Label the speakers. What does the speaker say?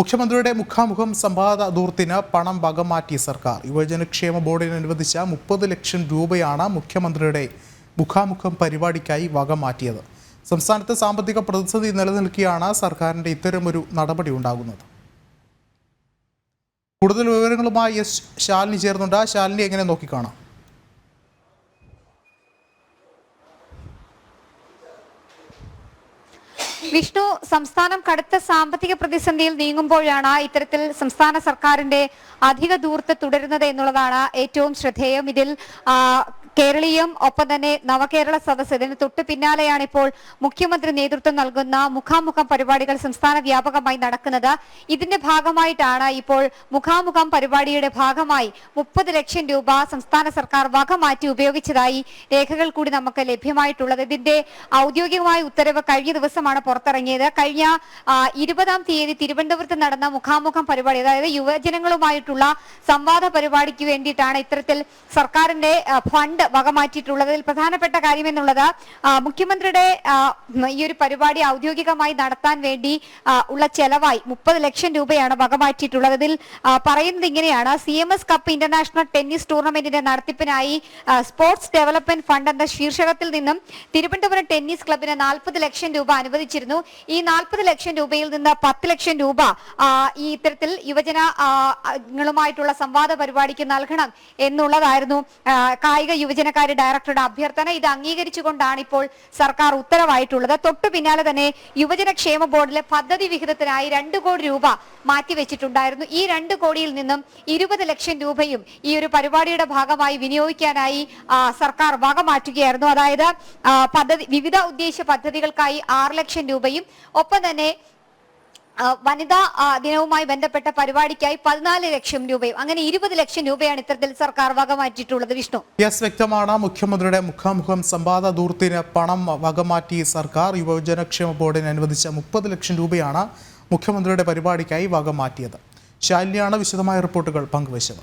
Speaker 1: മുഖ്യമന്ത്രിയുടെ മുഖാമുഖം സംവാദ ദൂർത്തിന് പണം വകമാറ്റി സർക്കാർ. യുവജനക്ഷേമ ബോർഡിന് അനുവദിച്ച മുപ്പത് ലക്ഷം രൂപയാണ് മുഖ്യമന്ത്രിയുടെ മുഖാമുഖം പരിപാടിക്കായി വകമാറ്റിയത്. സംസ്ഥാനത്ത് സാമ്പത്തിക പ്രതിസന്ധി നിലനിൽക്കുകയാണ് സർക്കാരിന്റെ ഇത്തരമൊരു നടപടി ഉണ്ടാകുന്നത്. കൂടുതൽ വിവരങ്ങളുമായി എസ് ശാലിനി ചേർന്നുണ്ട്. ശാലിനി എങ്ങനെ നോക്കിക്കാണാം?
Speaker 2: വിഷ്ണു സംസ്ഥാനം കടുത്ത സാമ്പത്തിക പ്രതിസന്ധിയിൽ നീങ്ങുമ്പോഴാണ് ഇത്തരത്തിൽ സംസ്ഥാന സർക്കാരിന്റെ അധിക ദൂർത്ത് തുടരുന്നത് എന്നുള്ളതാണ് ഏറ്റവും ശ്രദ്ധേയം. ഇതിൽ കേരളീയം ഒപ്പം തന്നെ നവകേരള സദസ് ഇതിന് തൊട്ട് പിന്നാലെയാണ് ഇപ്പോൾ മുഖ്യമന്ത്രി നേതൃത്വം നൽകുന്ന മുഖാമുഖം പരിപാടികൾ സംസ്ഥാന വ്യാപകമായി നടക്കുന്നത്. ഇതിന്റെ ഭാഗമായിട്ടാണ് ഇപ്പോൾ മുഖാമുഖം പരിപാടിയുടെ ഭാഗമായി മുപ്പത് ലക്ഷം രൂപ സംസ്ഥാന സർക്കാർ വക മാറ്റി ഉപയോഗിച്ചതായി രേഖകൾ കൂടി നമുക്ക് ലഭ്യമായിട്ടുള്ളത്. ഇതിന്റെ ഔദ്യോഗികമായ ഉത്തരവ് കഴിഞ്ഞ ദിവസമാണ് പുറത്തിറങ്ങിയത്. കഴിഞ്ഞ ഇരുപതാം തീയതി തിരുവനന്തപുരത്ത് നടന്ന മുഖാമുഖം പരിപാടി അതായത് യുവജനങ്ങളുമായിട്ടുള്ള സംവാദ പരിപാടിക്ക് വേണ്ടിയിട്ടാണ് ഇത്തരത്തിൽ സർക്കാരിന്റെ ആ, ഫണ്ട് വകമാറ്റിയിട്ടുള്ളത് അതിൽ പ്രധാനപ്പെട്ട കാര്യം എന്നുള്ളത് മുഖ്യമന്ത്രിയുടെ ഈ ഒരു പരിപാടി ഔദ്യോഗികമായി നടത്താൻ വേണ്ടി ഉള്ള ചെലവായി മുപ്പത് ലക്ഷം രൂപയാണ് വകമാറ്റിയിട്ടുള്ളത് അതിൽ പറയുന്നത് ഇങ്ങനെയാണ്. C M S cup international tennis ടൂർണമെന്റിന്റെ നടത്തിപ്പിനായി സ്പോർട്സ് ഡെവലപ്മെന്റ് ഫണ്ട് എന്ന ശീർഷകത്തിൽ നിന്നും തിരുവനന്തപുരം ടെന്നീസ് ക്ലബിന് നാൽപ്പത് ലക്ഷം രൂപ അനുവദിച്ചിരുന്നു. ഈ നാൽപ്പത് ലക്ഷം രൂപയിൽ നിന്ന് പത്ത് ലക്ഷം രൂപ ഈ ഇത്തരത്തിൽ യുവജനങ്ങളുമായിട്ടുള്ള സംവാദ പരിപാടിക്ക് നൽകണം എന്നുള്ളതായിരുന്നു കായിക കായിക യുവജനകാര്യ ഡയറക്ടറുടെ അഭ്യർത്ഥന ഇത് അംഗീകരിച്ചുകൊണ്ടാണ് ഇപ്പോൾ സർക്കാർ ഉത്തരവായിട്ടുള്ളത്. തൊട്ടു പിന്നാലെ തന്നെ യുവജനക്ഷേമ ബോർഡിലെ പദ്ധതി വിഹിതത്തിനായി രണ്ട് കോടി രൂപ മാറ്റിവെച്ചിട്ടുണ്ടായിരുന്നു. ഈ രണ്ട് കോടിയിൽ നിന്നും ഇരുപത് ലക്ഷം രൂപയും ഈ ഒരു പരിപാടിയുടെ ഭാഗമായി വിനിയോഗിക്കാനായി സർക്കാർ വക മാറ്റുകയായിരുന്നു അതായത് പദ്ധതി വിവിധ ഉദ്ദേശ പദ്ധതികൾക്കായി ആറ് ലക്ഷം രൂപയും ഒപ്പം തന്നെ വനിതാ ദിനവുമായി ബന്ധപ്പെട്ട പരിപാടിക്കായി പതിനാല് ലക്ഷം രൂപയും അങ്ങനെ ഇരുപത് ലക്ഷം രൂപയാണ് ഇത്തരത്തിൽ സർക്കാർ വകമാറ്റിയിട്ടുള്ളത്. വിഷ്ണു?
Speaker 1: യെസ് വ്യക്തമാണ്. മുഖ്യമന്ത്രിയുടെ മുഖാമുഖം സംവാദ ദൂർത്തിന് പണം വകമാറ്റി സർക്കാർ യുവജനക്ഷേമ ബോർഡിന് അനുവദിച്ച മുപ്പത് ലക്ഷം രൂപയാണ് മുഖ്യമന്ത്രിയുടെ പരിപാടിക്കായി വകമാറ്റിയത്. ശാലിനിയാണ് വിശദമായ റിപ്പോർട്ടുകൾ പങ്കുവച്ചത്.